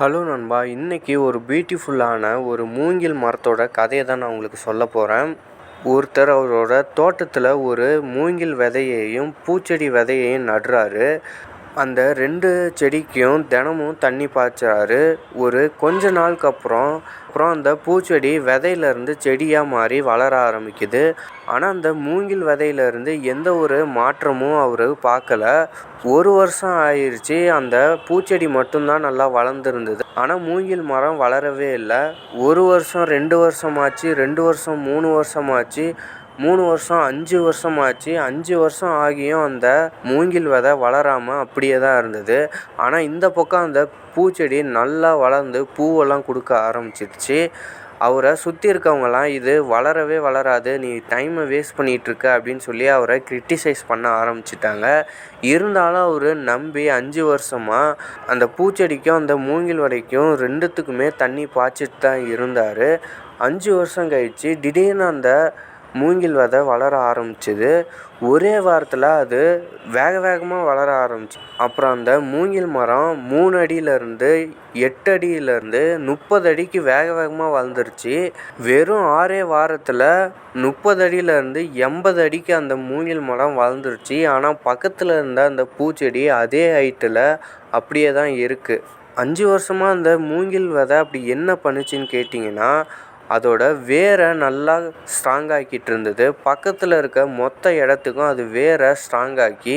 Hello நண்பா இன்றைக்கி ஒரு பியூட்டிஃபுல்லான ஒரு மூங்கில் மரத்தோட கதையை தான் நான் உங்களுக்கு சொல்ல போகிறேன் ஒருத்தர் அவரோட தோட்டத்தில் ஒரு மூங்கில் விதையையும் பூச்செடி விதையையும் நடுறாரு. அந்த ரெண்டு செடிக்கும் தினமும் தண்ணி பாய்ச்சாரு. ஒரு கொஞ்ச நாளுக்கு அப்புறம் அப்புறம் அந்த பூச்செடி விதையிலேருந்து செடியாக மாறி வளர ஆரம்பிக்குது. ஆனால் அந்த மூங்கில் விதையிலேருந்து எந்த ஒரு மாற்றமும் அவர் பார்க்கல. ஒரு வருஷம் ஆயிடுச்சு அந்த பூச்செடி மட்டும்தான் நல்லா வளர்ந்துருந்தது. ஆனால் மூங்கில் மரம் வளரவே இல்லை. ஒரு வருஷம் ரெண்டு வருஷமாச்சு ரெண்டு வருஷம் மூணு வருஷமாச்சு மூணு வருஷம் அஞ்சு வருஷம் ஆச்சு அஞ்சு வருஷம் ஆகியும் அந்த மூங்கில் விதை வளராமல் அப்படியே தான் இருந்தது. ஆனால் இந்த பக்கம் அந்த பூச்செடி நல்லா வளர்ந்து பூவெல்லாம் கொடுக்க ஆரம்பிச்சிருச்சு. அவரை சுற்றி இருக்கவங்கலாம் இது வளரவே வளராது. நீ டைமை வேஸ்ட் பண்ணிகிட்ருக்க அப்படின்னு சொல்லி அவரை கிரிட்டிசைஸ் பண்ண ஆரம்பிச்சிட்டாங்க. இருந்தாலும் அவர் நம்பி அஞ்சு வருஷமாக அந்த பூச்செடிக்கும் அந்த மூங்கில் வடைக்கும் ரெண்டுத்துக்குமே தண்ணி பாய்ச்சிட்டு தான் இருந்தார். அஞ்சு வருஷம் கழித்து திடீர்னு அந்த மூங்கில் விதை வளர ஆரம்பிச்சுது. ஒரே வாரத்தில் அது வேக வேகமாக வளர ஆரம்பிச்சு அப்புறம் அந்த மூங்கில் மரம் மூணு அடியிலேருந்து எட்டு அடியிலேருந்து முப்பது அடிக்கு வேக வேகமாக வளர்ந்துருச்சு. வெறும் ஆறே வாரத்தில் முப்பது அடியிலேருந்து எண்பது அடிக்கு அந்த மூங்கில் மரம் வளர்ந்துருச்சு. ஆனால் பக்கத்தில் இருந்த அந்த பூச்செடி அதே ஹைட்டில் அப்படியே தான் இருக்குது அஞ்சு வருஷமாக அந்த மூங்கில் விதை அப்படி என்ன பண்ணுச்சுன்னு கேட்டிங்கன்னா அதோட வேரை நல்லா ஸ்ட்ராங் ஆக்கிட்டு இருந்தது பக்கத்தில் இருக்க மொத்த இடத்துக்கும் அது வேரை ஸ்ட்ராங்காக்கி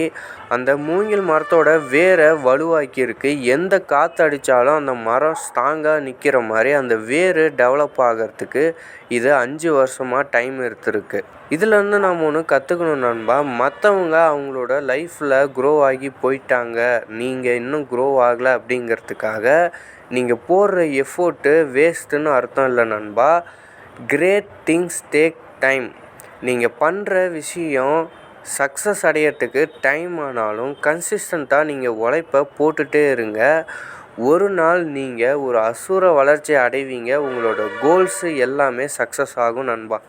அந்த மூங்கில் மரத்தோட வேரை வலுவாக்கியிருக்கு. எந்த காற்று அடித்தாலும் அந்த மரம் ஸ்ட்ராங்காக நிற்கிற மாதிரி அந்த வேர் டெவலப் ஆகிறதுக்கு இது அஞ்சு வருஷமாக டைம் எடுத்திருக்கு. இதுலேருந்து நாம் ஒன்று கற்றுக்கணும் நண்பா. மற்றவங்க அவங்களோட லைஃப்பில் க்ரோ ஆகி போயிட்டாங்க. நீங்கள் இன்னும் க்ரோ ஆகலை அப்படிங்கிறதுக்காக நீங்கள் போடுற எஃபோர்ட்டு வேஸ்ட்டுன்னு அர்த்தம் இல்லை நண்பா. கிரேட் திங்ஸ் டேக் டைம் நீங்கள் பண்ணுற விஷயம் சக்ஸஸ் அடையிறதுக்கு டைம் ஆனாலும் கன்சிஸ்டண்ட்டாக நீங்கள் உழைப்பை போட்டுகிட்டே இருங்க. ஒரு நாள் நீங்கள் ஒரு அசுர வளர்ச்சி அடைவீங்க. உங்களோட கோல்ஸு எல்லாமே சக்ஸஸ் ஆகும் நண்பா.